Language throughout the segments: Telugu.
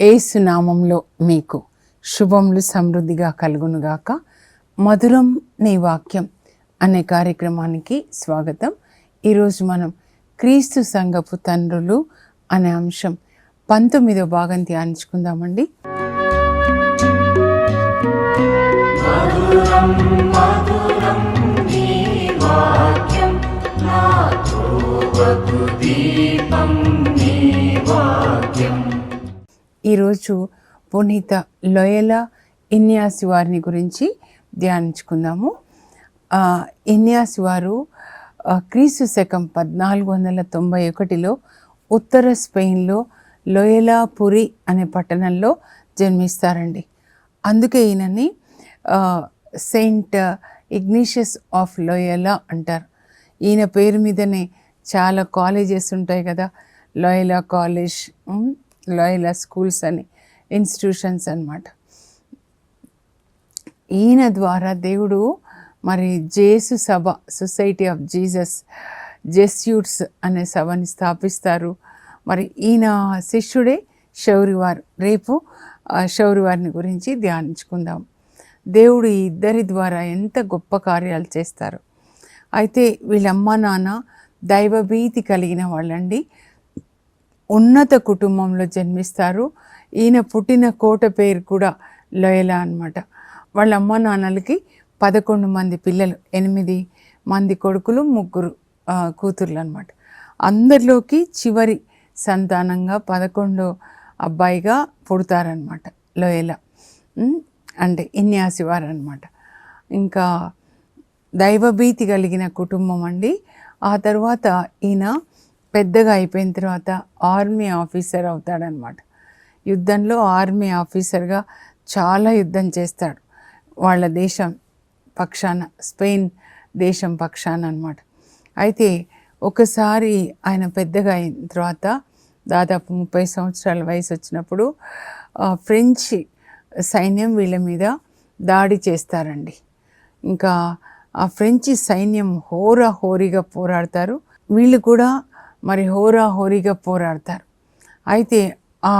ఏసునామంలో మీకు శుభములు సమృద్ధిగా కలుగునుగాక. మధురం నీ వాక్యం అనే కార్యక్రమానికి స్వాగతం. ఈరోజు మనం క్రీస్తు సంఘపు తండ్రులు అనే అంశం పంతొమ్మిదో భాగం ధ్యానించుకుందామండి. ఈరోజు పునీత లొయల ఇన్యాసి వారిని గురించి ధ్యానించుకుందాము. ఇన్యాసి వారు క్రీస్తు శకం పద్నాలుగు వందల తొంభై ఒకటిలో ఉత్తర స్పెయిన్లో లొయలాపురి అనే పట్టణంలో జన్మిస్తారండి. అందుకే ఈయనని సెయింట్ ఇగ్నిషియస్ ఆఫ్ లోయలా అంటారు. ఈయన పేరు మీదనే చాలా కాలేజెస్ ఉంటాయి కదా. లోయలా కాలేజ్ లోయలా స్కూల్స్ అని ఇన్స్టిట్యూషన్స్ అన్నమాట. ఈయన ద్వారా దేవుడు మరి జేసు సభ సొసైటీ ఆఫ్ జీసస్ జెస్యూట్స్ అనే సభని స్థాపిస్తారు. మరి ఈయన శిష్యుడే శౌరివారు. రేపు శౌరివారిని గురించి ధ్యానించుకుందాం. దేవుడు ఈ ఇద్దరి ద్వారా ఎంత గొప్ప కార్యాలు చేస్తారు. అయితే వీళ్ళమ్మ నాన్న దైవభీతి కలిగిన వాళ్ళండి. ఉన్నత కుటుంబంలో జన్మిస్తారు. ఈయన పుట్టిన కోట పేరు కూడా లోయల అనమాట వాళ్ళ అమ్మ నాన్నలకి పదకొండు మంది పిల్లలు ఎనిమిది మంది కొడుకులు ముగ్గురు కూతుర్లు అనమాట అందరిలోకి చివరి సంతానంగా పదకొండో అబ్బాయిగా పుడతారనమాట లోయల. అంటే అంటే ఇన్యాసివారు అనమాట ఇంకా దైవభీతి కలిగిన కుటుంబం అండి. ఆ తర్వాత ఈయన పెద్దగా అయిపోయిన తర్వాత ఆర్మీ ఆఫీసర్ అవుతాడనమాట యుద్ధంలో ఆర్మీ ఆఫీసర్గా చాలా యుద్ధం చేస్తాడు. వాళ్ళ దేశం పక్షాన స్పెయిన్ దేశం పక్షాన అనమాట అయితే ఒకసారి ఆయన పెద్దగా అయిన తర్వాత దాదాపు ముప్పై సంవత్సరాల వయసు వచ్చినప్పుడు ఫ్రెంచి ఫ్రెంచ్ సైన్యం వీళ్ళ మీద దాడి చేస్తారండి. ఇంకా ఆ ఫ్రెంచ్ సైన్యం హోరా హోరీగా పోరాడతారు. వీళ్ళు కూడా మరి హోరా హోరీగా పోరాడతారు. అయితే ఆ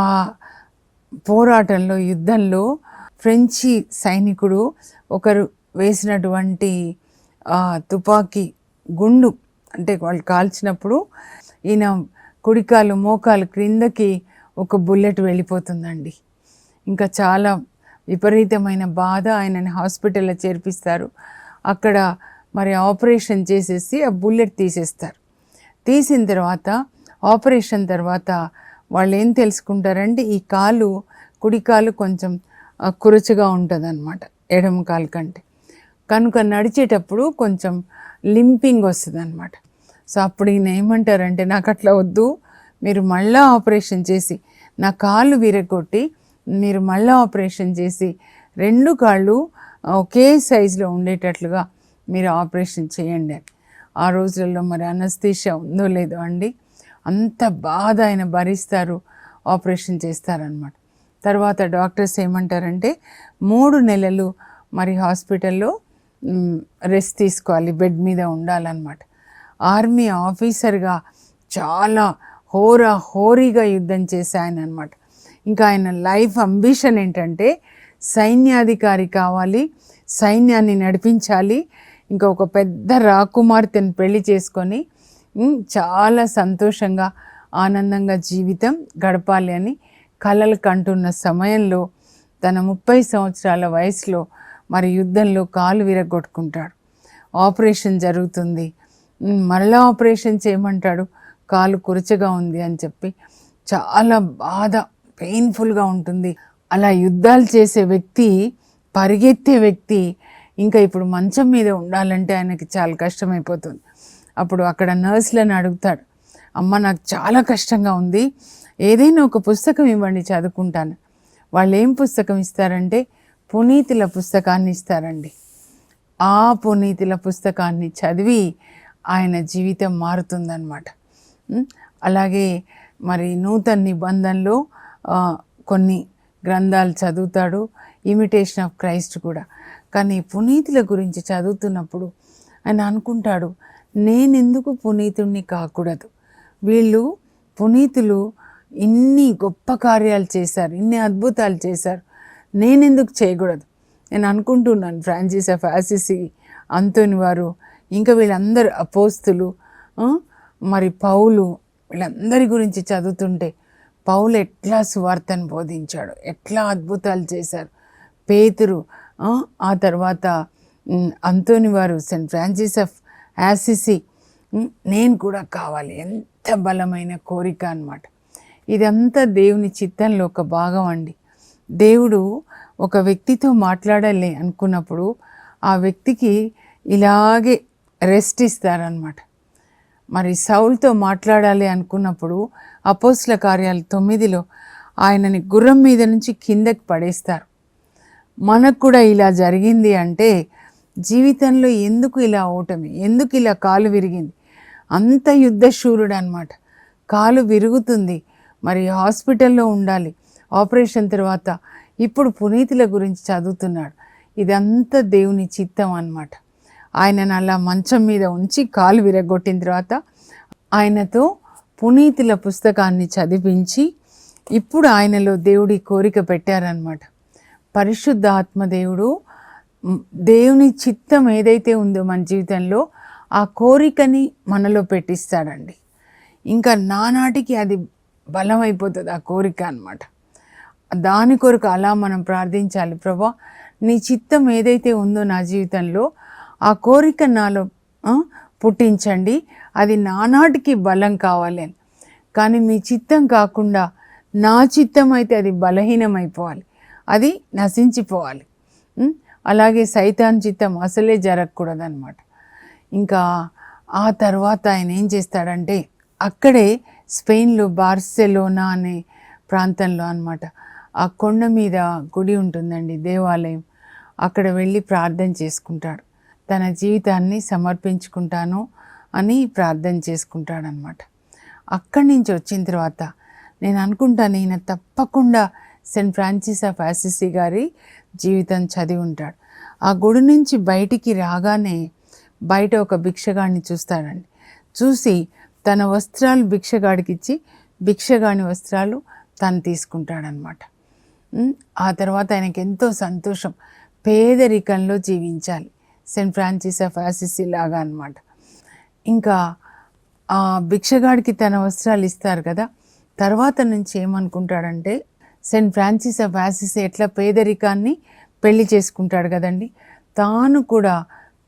పోరాటంలో యుద్ధంలో ఫ్రెంచి సైనికుడు ఒకరు వేసినటువంటి తుపాకీ గుండు అంటే వాళ్ళు కాల్చినప్పుడు ఈయన కుడికాలు మోకాలు క్రిందకి ఒక బుల్లెట్ వెళ్ళిపోతుందండి. ఇంకా చాలా విపరీతమైన బాధ ఆయనని హాస్పిటల్లో చేర్పిస్తారు. అక్కడ మరి ఆపరేషన్ చేసేసి ఆ బుల్లెట్ తీసేస్తారు. తీసిన తర్వాత ఆపరేషన్ తర్వాత వాళ్ళు ఏం తెలుసుకుంటారంటే ఈ కాలు కుడి కాలు కొంచెం కురచగా ఉంటుంది అనమాట ఎడమ కాలు కంటే. కనుక నడిచేటప్పుడు కొంచెం లింపింగ్ వస్తుంది అనమాట సో అప్పుడు ఈయన ఏమంటారంటే నాకు అట్లా వద్దు మీరు మళ్ళీ ఆపరేషన్ చేసి నా కాళ్ళు విరగొట్టి మీరు మళ్ళీ ఆపరేషన్ చేసి రెండు కాళ్ళు ఒకే సైజులో ఉండేటట్లుగా మీరు ఆపరేషన్ చేయండి. అని ఆ రోజులలో మరి అనస్తీషా ఉందో లేదో అండి అంత బాధ ఆయన భరిస్తారు ఆపరేషన్ చేస్తారనమాట తర్వాత డాక్టర్స్ ఏమంటారంటే మూడు నెలలు మరి హాస్పిటల్లో రెస్ట్ తీసుకోవాలి బెడ్ మీద ఉండాలన్నమాట. ఆర్మీ ఆఫీసర్గా చాలా హోరా హోరీగా యుద్ధం చేసే అనమాట ఇంకా ఆయన లైఫ్ అంబిషన్ ఏంటంటే సైన్యాధికారి కావాలి సైన్యాన్ని నడిపించాలి ఇంకా ఒక పెద్ద రాకుమార్తెను పెళ్ళి చేసుకొని చాలా సంతోషంగా ఆనందంగా జీవితం గడపాలి అని కలలు కంటున్న సమయంలో తన ముప్పై సంవత్సరాల వయసులో మరి యుద్ధంలో కాలు విరగొట్టుకుంటాడు. ఆపరేషన్ జరుగుతుంది. మరలా ఆపరేషన్ చేయమంటాడు. కాలు కురచగా ఉంది అని చెప్పి చాలా బాధ. పెయిన్ఫుల్గా ఉంటుంది. అలా యుద్ధాలు చేసే వ్యక్తి పరిగెత్తే వ్యక్తి ఇంకా ఇప్పుడు మంచం మీద ఉండాలంటే ఆయనకి చాలా కష్టమైపోతుంది. అప్పుడు అక్కడ నర్సులను అడుగుతాడు అమ్మ నాకు చాలా కష్టంగా ఉంది. ఏదైనా ఒక పుస్తకం ఇవ్వండి చదువుకుంటాను. వాళ్ళు ఏం పుస్తకం ఇస్తారంటే పునీతుల పుస్తకాన్ని ఇస్తారండి. ఆ పునీతుల పుస్తకాన్ని చదివి ఆయన జీవితం మారుతుందన్నమాట. అలాగే మరి నూతన నిబంధనలో కొన్ని గ్రంథాలు చదువుతాడు ఇమిటేషన్ ఆఫ్ క్రైస్ట్ కూడా. కానీ పునీతుల గురించి చదువుతున్నప్పుడు ఆయన అనుకుంటాడు నేనెందుకు పునీతుణ్ణి కాకూడదు? వీళ్ళు పునీతులు ఇన్ని గొప్ప కార్యాలు చేశారు ఇన్ని అద్భుతాలు చేశారు నేనెందుకు చేయకూడదు? నేను అనుకుంటున్నాను ఫ్రాన్సిస్ ఆఫ్ ఆసిసి అంతోని వారు ఇంకా వీళ్ళందరూ అపోస్తులు మరి పౌలు వీళ్ళందరి గురించి చదువుతుంటే పౌలు ఎట్లా సువార్తను బోధించాడు? ఎట్లా అద్భుతాలు చేశారు? పేతురు ఆ, తర్వాత అంతోని వారు సెయింట్ ఫ్రాన్సిస్ ఆఫ్ యాసిసి నేను కూడా కావాలి. ఎంత బలమైన కోరిక అన్నమాట. ఇదంతా దేవుని చిత్తంలో ఒక భాగం అండి. దేవుడు ఒక వ్యక్తితో మాట్లాడాలి అనుకున్నప్పుడు ఆ వ్యక్తికి ఇలాగే రెస్ట్ ఇస్తారనమాట మరి సౌల్తో మాట్లాడాలి అనుకున్నప్పుడు అపోస్ల కార్యాలు తొమ్మిదిలో ఆయనని గుర్రం మీద నుంచి కిందకి పడేస్తారు. మనకు కూడా ఇలా జరిగింది అంటే జీవితంలో ఎందుకు ఇలా ఓటమి? ఎందుకు ఇలా కాలు విరిగింది? అంత యుద్ధశూరుడు అనమాట కాలు విరుగుతుంది. మరి హాస్పిటల్లో ఉండాలి. ఆపరేషన్ తర్వాత ఇప్పుడు పునీతుల గురించి చదువుతున్నాడు. ఇదంతా దేవుని చిత్తం అన్నమాట. ఆయనను అలా మంచం మీద ఉంచి కాలు విరగొట్టిన తర్వాత ఆయనతో పునీతుల పుస్తకాన్ని చదివించి ఇప్పుడు ఆయనలో దేవుడి కోరిక పెట్టారనమాట పరిశుద్ధ ఆత్మదేవుడు దేవుని చిత్తం ఏదైతే ఉందో మన జీవితంలో ఆ కోరికని మనలో పెట్టిస్తాడండి. ఇంకా నానాటికి అది బలమైపోతుంది ఆ కోరిక అన్నమాట. దాని కొరకు అలా మనం ప్రార్థించాలి ప్రభా నీ చిత్తం ఏదైతే ఉందో నా జీవితంలో ఆ కోరిక నాలో పుట్టించండి. అది నానాటికి బలం కావాలి. అని కానీ మీ చిత్తం కాకుండా నా చిత్తం అయితే అది బలహీనమైపోవాలి. అది నశించిపోవాలి. అలాగే సైతాన్ చిత్తం అసలే జరగకూడదనమాట ఇంకా ఆ తర్వాత ఆయన ఏం చేస్తాడంటే అక్కడే స్పెయిన్లో బార్సెలోనా అనే ప్రాంతంలో అనమాట ఆ కొండ మీద గుడి ఉంటుందండి దేవాలయం. అక్కడ వెళ్ళి ప్రార్థన చేసుకుంటాడు. తన జీవితాన్ని సమర్పించుకుంటాను అని ప్రార్థన చేసుకుంటాడనమాట అక్కడి నుంచి వచ్చిన తర్వాత నేను అనుకుంటాను ఈయన తప్పకుండా సెయింట్ ఫ్రాన్సిస్ ఆఫ్ ఆసిసి గారి జీవితం చదివి ఉంటాడు. ఆ గుడి నుంచి బయటికి రాగానే బయట ఒక భిక్షగాడిని చూస్తాడండి. చూసి తన వస్త్రాలు భిక్షగాడికి ఇచ్చి భిక్షగాని వస్త్రాలు తను తీసుకుంటాడనమాట ఆ తర్వాత ఆయనకి ఎంతో సంతోషం. పేదరికంలో జీవించాలి. సెయింట్ ఫ్రాన్సిస్ ఆఫ్ అసిసి లాగా అనమాట ఇంకా ఆ భిక్షగాడికి తన వస్త్రాలు ఇస్తారు కదా తర్వాత నుంచి ఏమనుకుంటాడంటే సెయింట్ ఫ్రాన్సిస్ ఆఫ్ ఆసిస్ ఎట్లా పేదరికాన్ని పెళ్ళి చేసుకుంటాడు కదండి తాను కూడా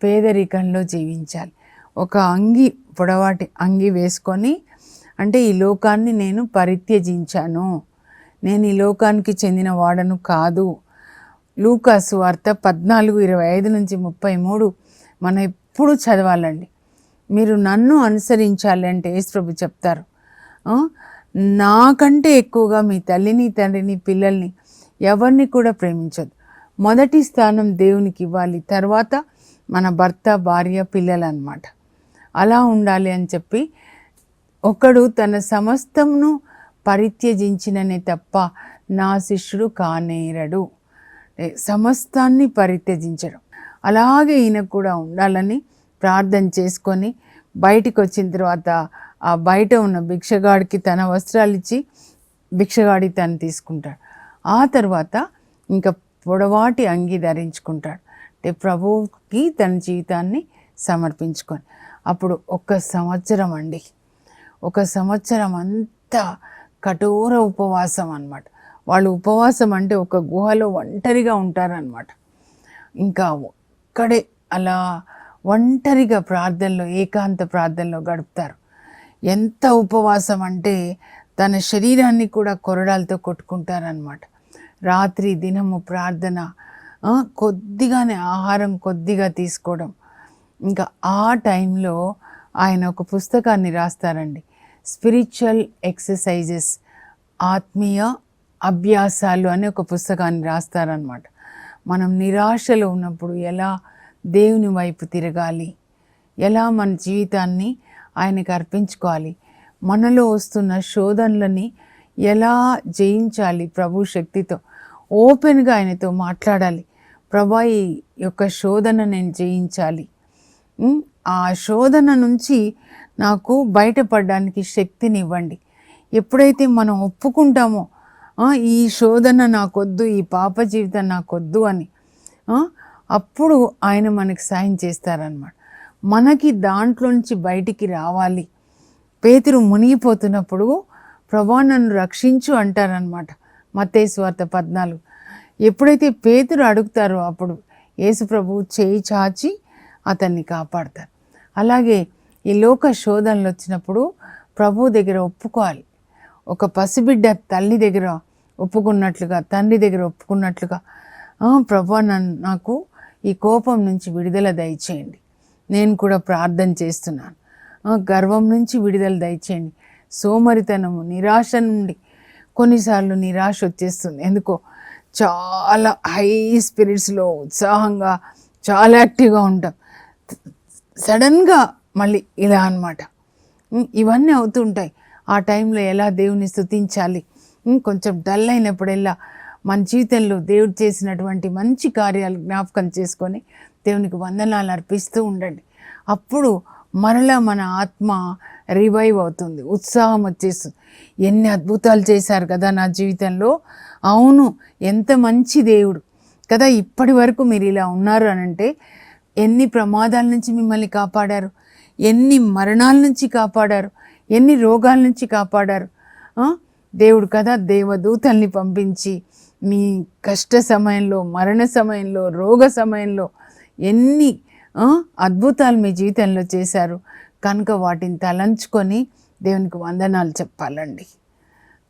పేదరికంలో జీవించాలి. ఒక అంగి పొడవాటి అంగి వేసుకొని అంటే ఈ లోకాన్ని నేను పరిత్యజించాను. నేను ఈ లోకానికి చెందిన వాడను కాదు. లూకాసు వార్త పద్నాలుగు ఇరవై ఐదు నుంచి ముప్పై మూడు. మనం ఎప్పుడు చదవాలండి. మీరు నన్ను అనుసరించాలి అంటే యేసుప్రభు చెప్తారు. నాకంటే ఎక్కువగా మీ తల్లిని తండ్రిని పిల్లల్ని ఎవరిని కూడా ప్రేమించదు మొదటి స్థానం దేవునికి ఇవ్వాలి. తర్వాత మన భర్త భార్య పిల్లలు అలా ఉండాలి అని చెప్పి ఒకడు తన సమస్తమును పరిత్యజించిననే తప్ప నా శిష్యుడు కానేరడు. సమస్తాన్ని పరిత్యజించడం. అలాగే ఈయన కూడా ఉండాలని ప్రార్థన చేసుకొని బయటికి వచ్చిన తర్వాత ఆ బయట ఉన్న భిక్షగాడికి తన వస్త్రాలు ఇచ్చి భిక్షగాడి తను తీసుకుంటాడు. ఆ తర్వాత ఇంకా పొడవాటి అంగీ ధరించుకుంటాడు. అంటే ప్రభువుకి తన జీవితాన్ని సమర్పించుకొని. అప్పుడు ఒక సంవత్సరం అండి. ఒక సంవత్సరం అంతా కఠోర ఉపవాసం అన్నమాట. వాళ్ళు ఉపవాసం అంటే ఒక గుహలో ఒంటరిగా ఉంటారనమాట ఇంకా ఒక్కడే అలా ఒంటరిగా ప్రార్థనలో ఏకాంత ప్రార్థనలో గడుపుతారు. ఎంత ఉపవాసం అంటే తన శరీరాన్ని కూడా కొరడాలతో కొట్టుకుంటారనమాట రాత్రి దినము ప్రార్థన కొద్దిగానే ఆహారం కొద్దిగా తీసుకోవడం. ఇంకా ఆ టైంలో ఆయన ఒక పుస్తకాన్ని రాస్తారండి. స్పిరిచువల్ ఎక్సర్సైజెస్ ఆత్మీయ అభ్యాసాలు అనే ఒక పుస్తకాన్ని రాస్తారనమాట మనం నిరాశలో ఉన్నప్పుడు ఎలా దేవుని వైపు తిరగాలి? ఎలా మన జీవితాన్ని ఆయనకి అర్పించుకోవాలి? మనలో వస్తున్న శోధనలని ఎలా జయించాలి ప్రభు శక్తితో? ఓపెన్గా ఆయనతో మాట్లాడాలి. ప్రభా ఈ యొక్క శోధన నేను జయించాలి. ఆ శోధన నుంచి నాకు బయటపడడానికి శక్తిని ఇవ్వండి ఎప్పుడైతే మనం ఒప్పుకుంటామో ఈ శోధన నాకొద్దు ఈ పాప జీవితం నాకొద్దు అని. అప్పుడు ఆయన మనకి సాయం చేస్తారనమాట మనకి దాంట్లో నుంచి బయటికి రావాలి. పేతురు మునిగిపోతున్నప్పుడు ప్రభా నన్ను రక్షించు అంటారనమాట మత్తేశ్వార్త పద్నాలుగు. ఎప్పుడైతే పేతురు అడుగుతారో అప్పుడు యేసుప్రభు చేయి చాచి అతన్ని కాపాడతారు. అలాగే ఈ లోక శోధనలు వచ్చినప్పుడు ప్రభు దగ్గర ఒప్పుకోవాలి. ఒక పసిబిడ్డ తల్లి దగ్గర ఒప్పుకున్నట్లుగా తండ్రి దగ్గర ఒప్పుకున్నట్లుగా ప్రభా నన్ను నాకు ఈ కోపం నుంచి విడుదల దయచేయండి. నేను కూడా ప్రార్థన చేస్తున్నాను. గర్వం నుంచి విడుదల దయచేయండి. సోమరితనము నిరాశ నుండి కొన్నిసార్లు నిరాశ వచ్చేస్తుంది. ఎందుకో చాలా హై స్పిరిట్స్లో ఉత్సాహంగా చాలా యాక్టివ్గా ఉంటాం. సడన్గా మళ్ళీ ఇలా అన్నమాట. ఇవన్నీ అవుతుంటాయి ఆ టైంలో ఎలా దేవుని స్థుతించాలి కొంచెం డల్ అయినప్పుడెల్లా మన జీవితంలో దేవుడు చేసినటువంటి మంచి కార్యాలు జ్ఞాపకం చేసుకొని దేవునికి వందనాలు అర్పిస్తూ ఉండండి. అప్పుడు మరలా మన ఆత్మ రివైవ్ అవుతుంది ఉత్సాహం వచ్చేస్తుంది. ఎన్ని అద్భుతాలు చేశారు కదా నా జీవితంలో. అవును ఎంత మంచి దేవుడు కదా. ఇప్పటి వరకు మీరు ఇలా ఉన్నారు అని అంటే ఎన్ని ప్రమాదాల నుంచి మిమ్మల్ని కాపాడారు? ఎన్ని మరణాల నుంచి కాపాడారు? ఎన్ని రోగాల నుంచి కాపాడారు? దేవుడు కదా దేవదూతల్ని పంపించి మీ కష్ట సమయంలో మరణ సమయంలో రోగ సమయంలో ఎన్ని అద్భుతాలు మీ జీవితంలో చేశారు. కనుక వాటిని తలంచుకొని దేవునికి వందనాలు చెప్పాలండి.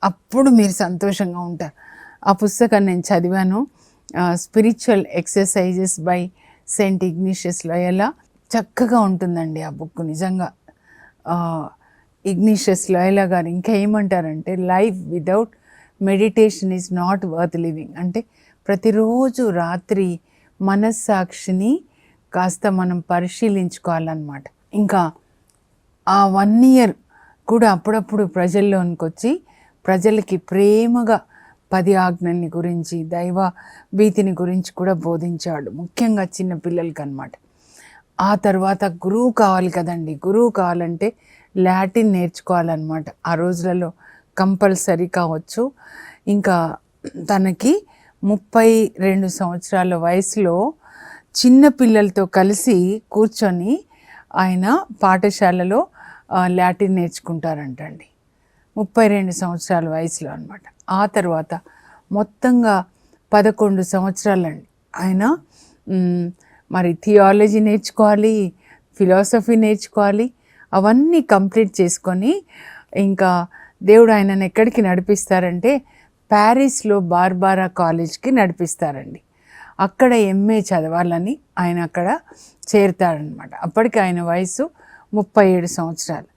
అప్పుడు మీరు సంతోషంగా ఉంటారు. ఆ పుస్తకాన్ని నేను చదివాను. స్పిరిచువల్ ఎక్సర్సైజెస్ బై సెయింట్ ఇగ్నిషియస్లో ఎలా చక్కగా ఉంటుందండి ఆ బుక్ నిజంగా. ఇగ్నిషియస్ లోయలా గారు ఇంకా ఏమంటారంటే life without meditation is not worth living అంటే ప్రతిరోజు రాత్రి మనస్సాక్షిని కాస్త మనం పరిశీలించుకోవాలన్నమాట. ఇంకా ఆ వన్ ఇయర్ కూడా అప్పుడప్పుడు ప్రజల్లోనికి వచ్చి ప్రజలకి ప్రేమగా పది ఆజ్ఞల్ని గురించి దైవ భీతిని గురించి కూడా బోధించాడు. ముఖ్యంగా చిన్న పిల్లలకి అనమాట ఆ తర్వాత గురువు కావాలి కదండి. గురువు కావాలంటే లాటిన్ నేర్చుకోవాలన్నమాట. ఆ రోజులలో కంపల్సరీ కావచ్చు. ఇంకా తనకి ముప్పై రెండు సంవత్సరాల వయసులో చిన్న పిల్లలతో కలిసి కూర్చొని ఆయన పాఠశాలలో లాటిన్ నేర్చుకుంటారంటండి. ముప్పై రెండు సంవత్సరాల వయసులో అనమాట ఆ తర్వాత మొత్తంగా పదకొండు సంవత్సరాలండి. ఆయన మరి థియాలజీ నేర్చుకోవాలి ఫిలాసఫీ నేర్చుకోవాలి అవన్నీ కంప్లీట్ చేసుకొని ఇంకా దేవుడు ఆయనను ఎక్కడికి నడిపిస్తారంటే ప్యారిస్లో బార్బారా కాలేజ్కి నడిపిస్తారండి. అక్కడ ఎంఏ చదవాలని ఆయన అక్కడ చేరుతారనమాట. అప్పటికి ఆయన వయసు ముప్పై ఏడు సంవత్సరాలు.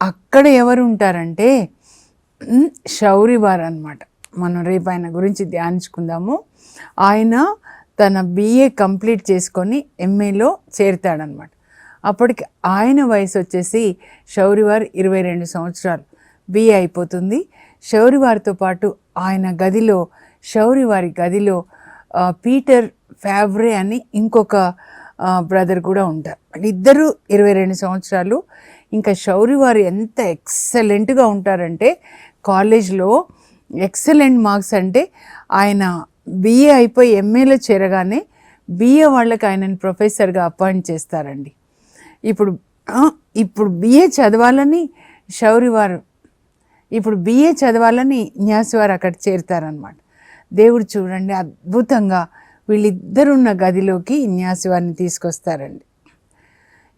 అక్కడ ఎవరు ఉంటారంటే ఉమ్, అనమాట మనం రేపు ఆయన గురించి ధ్యానించుకుందాము. ఆయన తన బిఏ కంప్లీట్ చేసుకొని ఎంఏలో చేరుతాడనమాట. అప్పటికి ఆయన వయసు వచ్చేసి శౌరివారు ఇరవై రెండు సంవత్సరాలు. బిఏ అయిపోతుంది. శౌరివారితో పాటు ఆయన గదిలో శౌరివారి గదిలో పీటర్ ఫ్యావ్రే అని ఇంకొక బ్రదర్ కూడా ఉంటారు. ఇద్దరు ఇరవై రెండు సంవత్సరాలు. ఇంకా శౌరివారు ఎంత ఎక్సలెంట్గా ఉంటారంటే కాలేజ్లో ఎక్సలెంట్ మార్క్స్ అంటే ఆయన బిఏ అయిపోయి ఎంఏలో చేరగానే బిఏ వాళ్ళకి ఆయనను ప్రొఫెసర్గా అపాయింట్ చేస్తారండి. ఇప్పుడు ఇప్పుడు బిఏ చదవాలని శౌరి వారు ఇప్పుడు బిఏ చదవాలని న్యాసి వారు అక్కడ చేరుతారనమాట దేవుడు చూడండి అద్భుతంగా వీళ్ళిద్దరున్న గదిలోకి న్యాసి వారిని తీసుకొస్తారండి.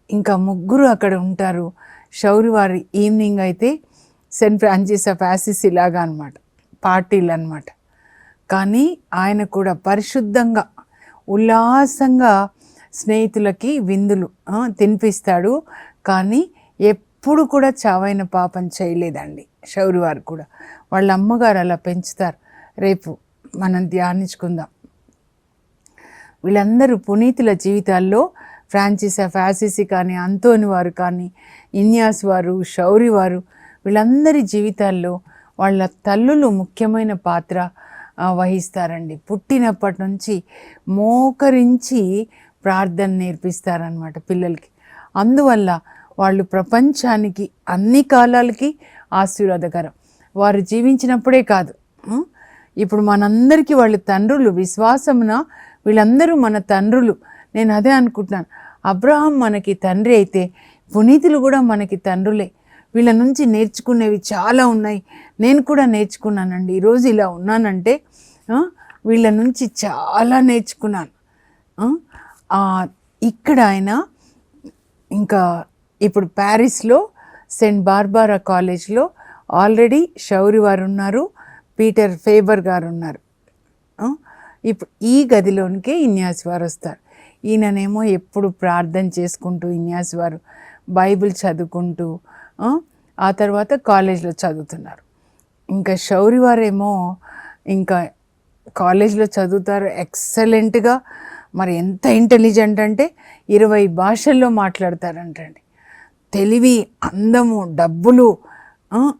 ఇంకా ముగ్గురు అక్కడ ఉంటారు. శౌరి వారి ఈవినింగ్ అయితే సెంట్ ఫ్రాన్సిస్ ఆఫ్ యాసిస్ ఇలాగా అనమాట పార్టీలు అనమాట కానీ ఆయన కూడా పరిశుద్ధంగా ఉల్లాసంగా స్నేహితులకి విందులు తినిపిస్తాడు. కానీ ఎప్పుడు కూడా చావైన పాపం చేయలేదండి శౌరి వారు కూడా. వాళ్ళ అమ్మగారు అలా పెంచుతారు. రేపు మనం ధ్యానించుకుందాం. వీళ్ళందరూ పునీతుల జీవితాల్లో ఫ్రాన్సిస్ ఆఫ్ ఆసిసి కానీ అంతోని వారు కానీ ఇన్యాస్ వారు శౌరి వారు వీళ్ళందరి జీవితాల్లో వాళ్ళ తల్లులు ముఖ్యమైన పాత్ర వహిస్తారండి. పుట్టినప్పటి నుంచి మోకరించి ప్రార్థన నేర్పిస్తారనమాట పిల్లలకి. అందువల్ల వాళ్ళు ప్రపంచానికి అన్ని కాలాలకి ఆశీర్వాదకరం. వారు జీవించినప్పుడే కాదు. ఇప్పుడు మనందరికీ వాళ్ళు తండ్రులు విశ్వాసమున వీళ్ళందరూ మన తండ్రులు. నేను అదే అనుకుంటున్నాను. అబ్రహాం మనకి తండ్రి అయితే పునీతులు కూడా మనకి తండ్రులే. వీళ్ళ నుంచి నేర్చుకునేవి చాలా ఉన్నాయి. నేను కూడా నేర్చుకున్నానండి. ఈరోజు ఇలా ఉన్నానంటే వీళ్ళ నుంచి చాలా నేర్చుకున్నాను. ఇక్కడ ఆయన ఇంకా ఇప్పుడు ప్యారిస్లో సెయింట్ బార్బారా కాలేజ్లో ఆల్రెడీ షౌరి వారు ఉన్నారు పీటర్ ఫేబర్ గారు ఉన్నారు. ఇప్పుడు ఈ గదిలోనికే ఇన్యాస్ వారు వస్తారు. ఈయననేమో ఎప్పుడు ప్రార్థన చేసుకుంటూ ఇన్యాస్ వారు బైబిల్ చదువుకుంటూ ఆ, ఆ తర్వాత కాలేజ్లో చదువుతున్నారు. ఇంకా షౌరి వారేమో ఇంకా కాలేజ్లో చదువుతారు ఎక్సలెంట్గా మరి ఎంత ఇంటెలిజెంట్ అంటే ఇరవై భాషల్లో మాట్లాడతారంటండి. తెలివి అందము డబ్బులు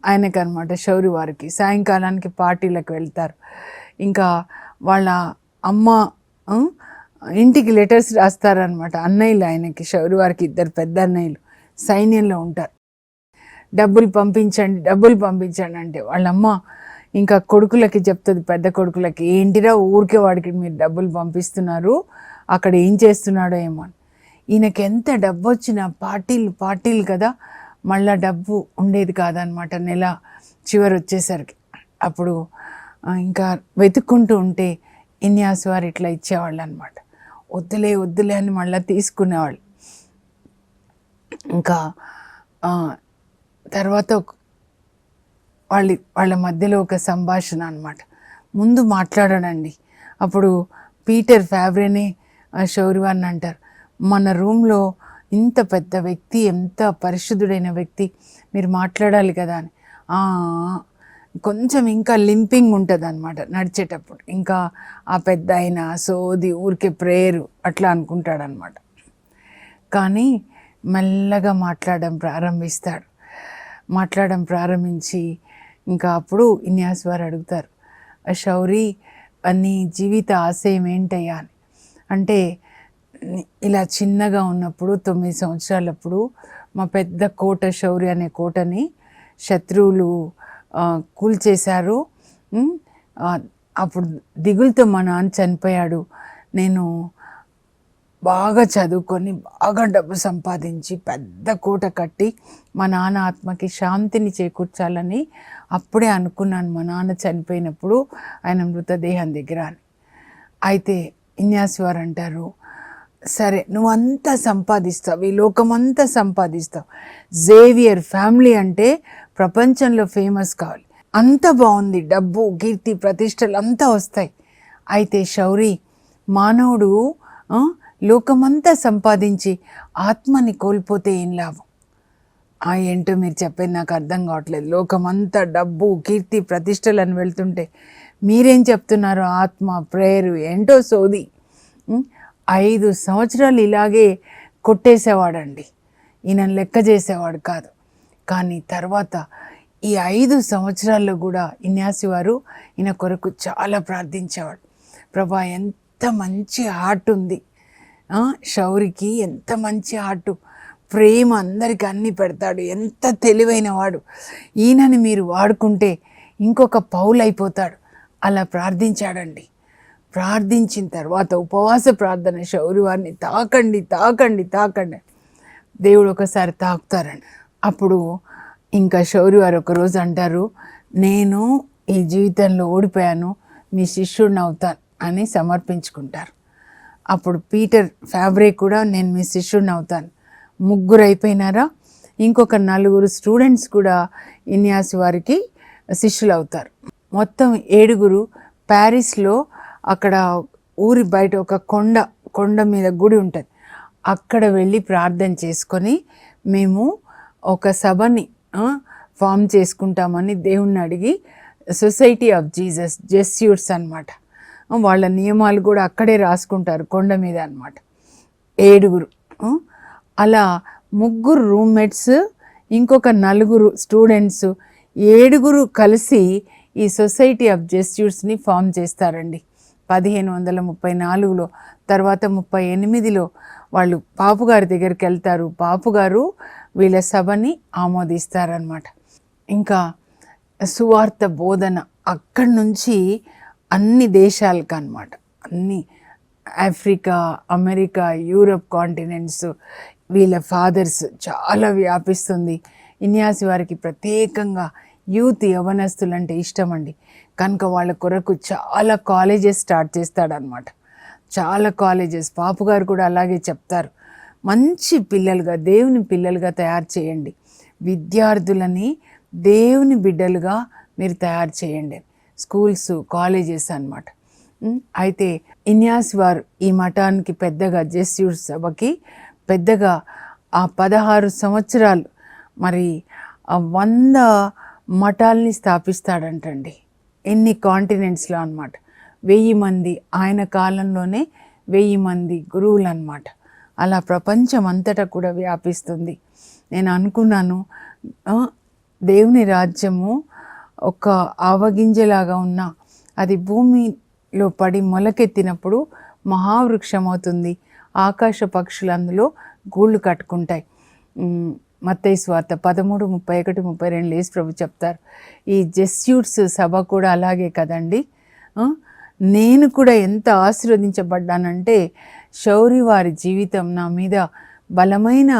ఆయనకనమాట శౌరి వారికి. సాయంకాలానికి పార్టీలకు వెళ్తారు. ఇంకా వాళ్ళ అమ్మ ఇంటికి లెటర్స్ రాస్తారనమాట అన్నయ్యలు ఆయనకి శౌరి వారికి ఇద్దరు పెద్ద అన్నయ్యలు. సైన్యంలో ఉంటారు. డబ్బులు పంపించండి డబ్బులు పంపించండి అంటే వాళ్ళమ్మ ఇంకా కొడుకులకి చెప్తుంది పెద్ద కొడుకులకి ఏంటిరా ఊరికే వాడికి మీరు డబ్బులు పంపిస్తున్నారు? అక్కడ ఏం చేస్తున్నాడో ఏమో ఈయనకి ఎంత డబ్బు వచ్చినా పార్టీలు పార్టీలు కదా మళ్ళా డబ్బు ఉండేది కాదనమాట నెల చివరి వచ్చేసరికి. అప్పుడు ఇంకా వెతుక్కుంటూ ఉంటే ఇన్యాస్ వారు ఇట్లా ఇచ్చేవాళ్ళు అనమాట వద్దులే వద్దులే అని మళ్ళీ తీసుకునేవాళ్ళు. ఇంకా తర్వాత వాళ్ళ వాళ్ళ మధ్యలో ఒక సంభాషణ అనమాట ముందు మాట్లాడాడండి అప్పుడు పీటర్ ఫ్యాబ్రేనే శౌర్యవాన్ని అంటారు. మన రూమ్లో ఇంత పెద్ద వ్యక్తి ఎంత పరిశుద్ధుడైన వ్యక్తి మీరు మాట్లాడాలి కదా అని. కొంచెం ఇంకా లింపింగ్ ఉంటుంది అనమాట నడిచేటప్పుడు. ఇంకా ఆ పెద్ద ఆయన సోది ఊరికే ప్రేయరు అట్లా అనుకుంటాడనమాట కానీ మెల్లగా మాట్లాడడం ప్రారంభిస్తాడు. మాట్లాడడం ప్రారంభించి ఇంకా అప్పుడు ఇన్యాస్ వారు అడుగుతారు "ఆ శౌరి నీ జీవిత ఆశయం ఏంటయ్యా? అని. అంటే ఇలా చిన్నగా ఉన్నప్పుడు తొమ్మిది సంవత్సరాలప్పుడు మా పెద్ద కోట శౌరి అనే కోటని శత్రువులు కూల్చేశారు. అప్పుడు దిగులుతో మా నాన్న చనిపోయాడు. నేను బాగా చదువుకొని బాగా డబ్బు సంపాదించి పెద్ద కోట కట్టి మా నాన్న ఆత్మకి శాంతిని చేకూర్చాలని అప్పుడే అనుకున్నాను. మా నాన్న చనిపోయినప్పుడు ఆయన మృతదేహం దగ్గర అని. అయితే ఇన్యాసివారు అంటారు సరే నువ్వంతా సంపాదిస్తావు ఈ లోకమంతా సంపాదిస్తావు. జేవియర్ ఫ్యామిలీ అంటే ప్రపంచంలో ఫేమస్ కావాలి. అంత బాగుంది డబ్బు కీర్తి ప్రతిష్టలు అంతా వస్తాయి. అయితే శౌరి మానవుడు లోకమంతా సంపాదించి ఆత్మని కోల్పోతే ఏం లాభం? ఆ ఏంటో మీరు చెప్పేది నాకు అర్థం కావట్లేదు. లోకమంతా డబ్బు కీర్తి ప్రతిష్టలు అని వెళ్తుంటే మీరేం చెప్తున్నారు? ఆత్మ ప్రేయరు ఏంటో సోది. ఐదు సంవత్సరాలు ఇలాగే కొట్టేసేవాడండి. ఈయన లెక్క చేసేవాడు కాదు. కానీ తర్వాత ఈ ఐదు సంవత్సరాల్లో కూడా ఇన్యాసి వారు ఈయన కొరకు చాలా ప్రార్థించేవాడు. ప్రభా ఎంత మంచి హార్ట్ ఉంది. షౌరికి శౌరికి ఎంత మంచి హార్టు ప్రేమ అందరికి అన్ని పెడతాడు. ఎంత తెలివైన వాడు. ఈయనని మీరు వాడుకుంటే ఇంకొక పౌలు అయిపోతాడు. అలా ప్రార్థించాడండి. ప్రార్థించిన తర్వాత ఉపవాస ప్రార్థన శౌరి వారిని తాకండి తాకండి తాకండి. దేవుడు ఒకసారి తాకుతారండి. అప్పుడు ఇంకా శౌరి వారు ఒకరోజు అంటారు నేను ఈ జీవితంలో ఓడిపోయాను మీ శిష్యుడిని అవుతాను అని సమర్పించుకుంటారు. అప్పుడు పీటర్ ఫ్యాబ్రిక్ కూడా నేను మీ శిష్యుడిని అవుతాను. ముగ్గురు అయిపోయినారా? ఇంకొక నలుగురు స్టూడెంట్స్ కూడా ఇన్యాసి వారికి శిష్యులు అవుతారు మొత్తం ఏడుగురు ప్యారిస్లో అక్కడ ఊరి బయట ఒక కొండ కొండ మీద గుడి ఉంటుంది. అక్కడ వెళ్ళి ప్రార్థన చేసుకొని మేము ఒక సభని ఫామ్ చేసుకుంటామని దేవుణ్ణి అడిగి సొసైటీ ఆఫ్ జీసస్ జెస్యూట్స్ అన్నమాట. వాళ్ళ నియమాలు కూడా అక్కడే రాసుకుంటారు కొండ మీద అన్నమాట. ఏడుగురు అలా ముగ్గురు రూమ్మేట్స్ ఇంకొక నలుగురు స్టూడెంట్స్ ఏడుగురు కలిసి ఈ సొసైటీ ఆఫ్ జెస్ట్యూట్స్ని ఫామ్ చేస్తారండి. పదిహేను వందల ముప్పై నాలుగులో తర్వాత ముప్పై ఎనిమిదిలో వాళ్ళు పాపుగారి దగ్గరికి వెళ్తారు. పాపుగారు వీళ్ళ సభని ఆమోదిస్తారనమాట ఇంకా సువార్త బోధన అక్కడి నుంచి అన్ని దేశాలకు అనమాట అన్ని ఆఫ్రికా అమెరికా యూరప్ కాంటినెంట్స్ వీళ్ళ ఫాదర్స్ చాలా వ్యాపిస్తుంది. ఇన్యాసి వారికి ప్రత్యేకంగా యూత్ యవనస్తులు అంటే ఇష్టం అండి కనుక వాళ్ళ కొరకు చాలా కాలేజెస్ స్టార్ట్ చేస్తాడనమాట చాలా కాలేజెస్. పాపు గారు కూడా అలాగే చెప్తారు. మంచి పిల్లలుగా దేవుని పిల్లలుగా తయారు చేయండి. విద్యార్థులని దేవుని బిడ్డలుగా మీరు తయారు చేయండి. స్కూల్స్ కాలేజెస్ అన్నమాట. అయితే ఇన్యాస్ వారు ఈ మఠానికి పెద్దగా జెస్యూర్ సభకి పెద్దగా ఆ పదహారు సంవత్సరాలు మరి ఆ వంద మఠాల్ని స్థాపిస్తాడంటండి. ఎన్ని కాంటినెంట్స్లో అనమాట వెయ్యి మంది ఆయన కాలంలోనే వెయ్యి మంది గురువులు అన్నమాట అలా ప్రపంచం అంతటా కూడా వ్యాపిస్తుంది. నేను అనుకున్నాను దేవుని రాజ్యము ఒక ఆవగింజలాగా ఉన్న అది భూమిలో పడి మొలకెత్తినప్పుడు మహావృక్షం అవుతుంది ఆకాశ పక్షులు అందులో గూళ్ళు కట్టుకుంటాయి. ఉమ్, స్వార్థ పదమూడు ముప్పై ఒకటి ముప్పై రెండు లేసి ప్రభు చెప్తారు. ఈ జెస్యూట్స్ సభ కూడా అలాగే కదండి. నేను కూడా ఎంత ఆశీర్వదించబడ్డానంటే శౌరి వారి జీవితం నా మీద బలమైన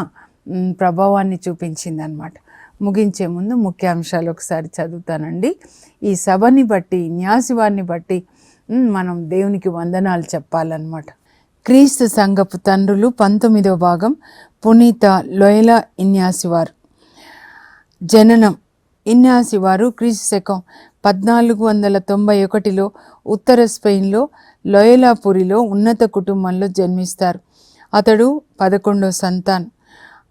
ప్రభావాన్ని చూపించిందనమాట. ముగించే ముందు ముఖ్యాంశాలు ఒకసారి చదువుతానండి. ఈ సభని బట్టి న్యాసివాన్ని బట్టి మనం దేవునికి వందనాలు చెప్పాలన్నమాట. క్రీస్తు సంఘపు తండ్రులు పంతొమ్మిదవ భాగం పునీత లొయల ఇన్యాసివారు. జననం ఇన్యాసి వారు క్రీస్తు శకం పద్నాలుగు వందల తొంభై ఒకటిలో ఉత్తర స్పెయిన్లో లొయలాపురిలో ఉన్నత కుటుంబంలో జన్మిస్తారు. అతడు పదకొండో సంతాన్.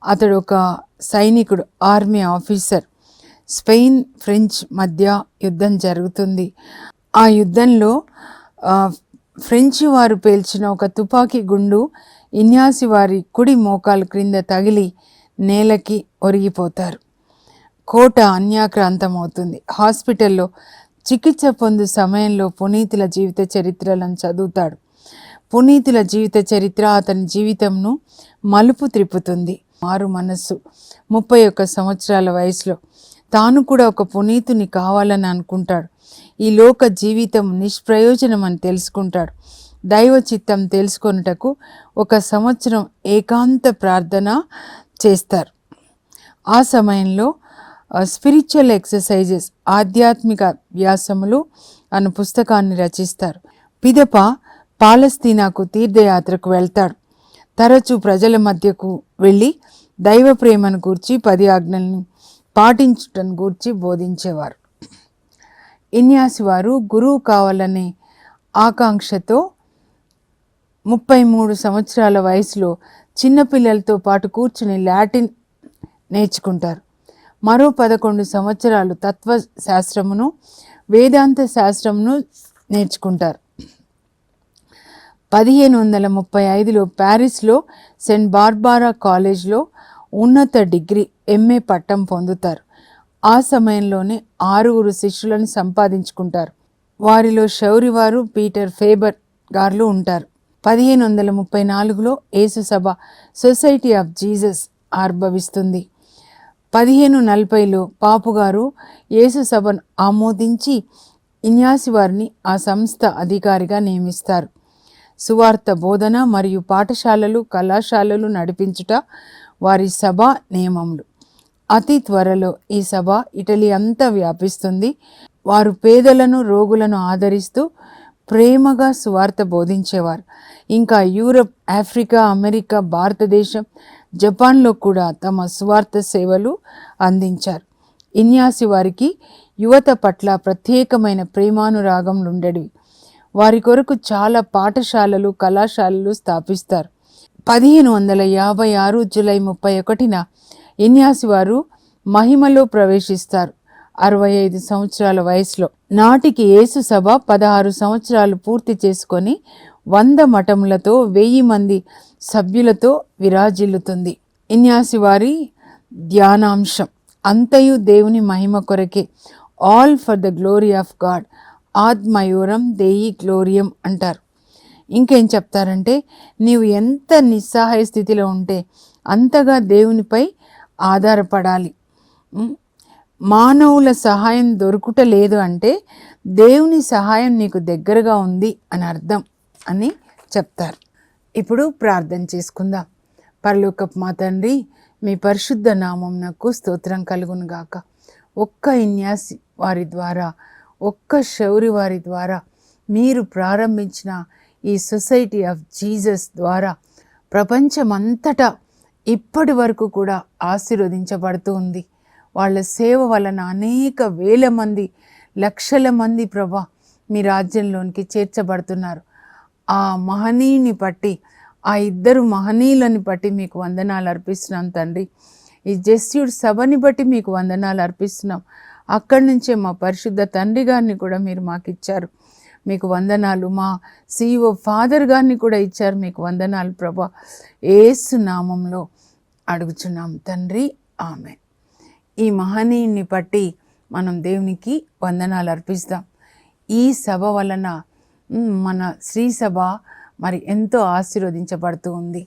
అతడు ఒక సైనికుడు ఆర్మీ ఆఫీసర్. స్పెయిన్ ఫ్రెంచ్ మధ్య యుద్ధం జరుగుతుంది. ఆ యుద్ధంలో ఫ్రెంచ్ ఫ్రెంచి వారు పేల్చిన ఒక తుపాకీ గుండు ఇన్యాసి వారి కుడి మోకాలు క్రింద తగిలి నేలకి ఒరిగిపోతారు. కోట అన్యాక్రాంతం అవుతుంది హాస్పిటల్లో చికిత్స పొందు సమయంలో పునీతుల జీవిత చరిత్రలను చదువుతాడు. పునీతుల జీవిత చరిత్ర అతని జీవితంను మలుపు త్రిప్పుతుంది మారు మనస్సు. ముప్పై ఒక్క సంవత్సరాల వయసులో తాను కూడా ఒక పునీతుని కావాలని అనుకుంటాడు. ఈ లోక జీవితం నిష్ప్రయోజనం అని తెలుసుకుంటాడు. దైవ చిత్తం తెలుసుకొనుటకు ఒక సంవత్సరం ఏకాంత ప్రార్థన చేస్తారు. ఆ సమయంలో స్పిరిచువల్ ఎక్సర్సైజెస్ ఆధ్యాత్మిక వ్యాసములు అను పుస్తకాన్ని రచిస్తారు. పిదప పాలస్తీనాకు తీర్థయాత్రకు వెళ్తాడు. తరచూ ప్రజల మధ్యకు వెళ్ళి దైవ ప్రేమను గూర్చి పది ఆజ్ఞల్ని పాటించటం గూర్చి బోధించేవారు. ఇన్యాసి వారు గురువు కావాలనే ఆకాంక్షతో ముప్పై మూడు సంవత్సరాల వయసులో చిన్నపిల్లలతో పాటు కూర్చుని లాటిన్ నేర్చుకుంటారు. మరో పదకొండు సంవత్సరాలు తత్వ శాస్త్రమును వేదాంత శాస్త్రమును నేర్చుకుంటారు. పదిహేను వందల ముప్పై ఐదులో ప్యారిస్లో సెంట్ బార్బారా కాలేజ్లో ఉన్నత డిగ్రీ ఎంఏ పట్టం పొందుతారు. ఆ సమయంలోనే ఆరుగురు శిష్యులను సంపాదించుకుంటారు. వారిలో శౌరి వారు పీటర్ ఫేబర్ గారు ఉంటారు. పదిహేను వందల ముప్పై నాలుగులో యేసు సభ సొసైటీ ఆఫ్ జీసస్ ఆర్భవిస్తుంది. పదిహేను నలభైలో పాపుగారు యేసు సభను ఆమోదించి ఇన్యాసి వారిని ఆ సంస్థ అధికారిగా నియమిస్తారు. సువార్త బోధన మరియు పాఠశాలలు కళాశాలలు నడిపించుట వారి సభ నియమములు. అతి త్వరలో ఈ సభ ఇటలీ అంతా వ్యాపిస్తుంది. వారు పేదలను రోగులను ఆదరిస్తూ ప్రేమగా సువార్త బోధించేవారు. ఇంకా యూరప్ ఆఫ్రికా అమెరికా భారతదేశం జపాన్లో కూడా తమ సువార్త సేవలు అందించారు. ఇన్యాసి వారికి యువత పట్ల ప్రత్యేకమైన ప్రేమానురాగంలు ఉండేవి వారి కొరకు చాలా పాఠశాలలు కళాశాలలు స్థాపిస్తారు. పదిహేను వందల యాభై ఆరు జూలై ముప్పై ఒకటిన ఇన్యాసి వారు మహిమలో ప్రవేశిస్తారు. అరవై ఐదు సంవత్సరాల వయసులో నాటికి యేసు సభ పదహారు సంవత్సరాలు పూర్తి చేసుకొని వంద మఠములతో వెయ్యి మంది సభ్యులతో విరాజిల్లుతుంది. ఇన్యాసి వారి ధ్యానాంశం అంతయు దేవుని మహిమ కొరకే all for the glory of God. ఆత్మయూరం దేయి గ్లోరియం అంటారు. ఇంకేం చెప్తారంటే నీవు ఎంత నిస్సహాయ స్థితిలో ఉంటే అంతగా దేవునిపై ఆధారపడాలి. మానవుల సహాయం దొరుకుట లేదు అంటే దేవుని సహాయం నీకు దగ్గరగా ఉంది అని అర్థం అని చెప్తారు. ఇప్పుడు ప్రార్థన చేసుకుందాం. పరలోకపు మా తండ్రి మీ పరిశుద్ధ నామం నాకు స్తోత్రం కలుగునుగాక. ఒక్క ఇన్యాసి వారి ద్వారా ఒక్క శౌరి వారి ద్వారా మీరు ప్రారంభించిన ఈ సొసైటీ ఆఫ్ జీసస్ ద్వారా ప్రపంచమంతటా ఇప్పటి వరకు కూడా ఆశీర్వదించబడుతూ ఉంది. వాళ్ళ సేవ వలన అనేక వేల మంది లక్షల మంది ప్రభా మీ రాజ్యంలోనికి చేర్చబడుతున్నారు. ఆ మహనీయుని బట్టి ఆ ఇద్దరు మహనీయులని బట్టి మీకు వందనాలు అర్పిస్తున్నాం తండ్రి. ఈ జస్యుడు సభని బట్టి మీకు వందనాలు అర్పిస్తున్నాం. అక్కడి నుంచే మా పరిశుద్ధ తండ్రి గారిని కూడా మీరు మాకు ఇచ్చారు మీకు వందనాలు. మా సీఓ ఫాదర్ గారిని కూడా ఇచ్చారు. మీకు వందనాలు ప్రభా. ఏసు నామంలో అడుగుచున్నాం. తండ్రి ఆమె ఈ మహనీయుని బట్టి మనం దేవునికి వందనాలు అర్పిస్తాం. ఈ సభ వలన మన శ్రీ సభ మరి ఎంతో ఆశీర్వదించబడుతూ ఉంది.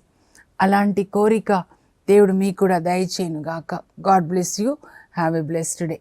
అలాంటి కోరిక దేవుడు మీకు కూడా దయచేయను గాక God bless you have a blessed day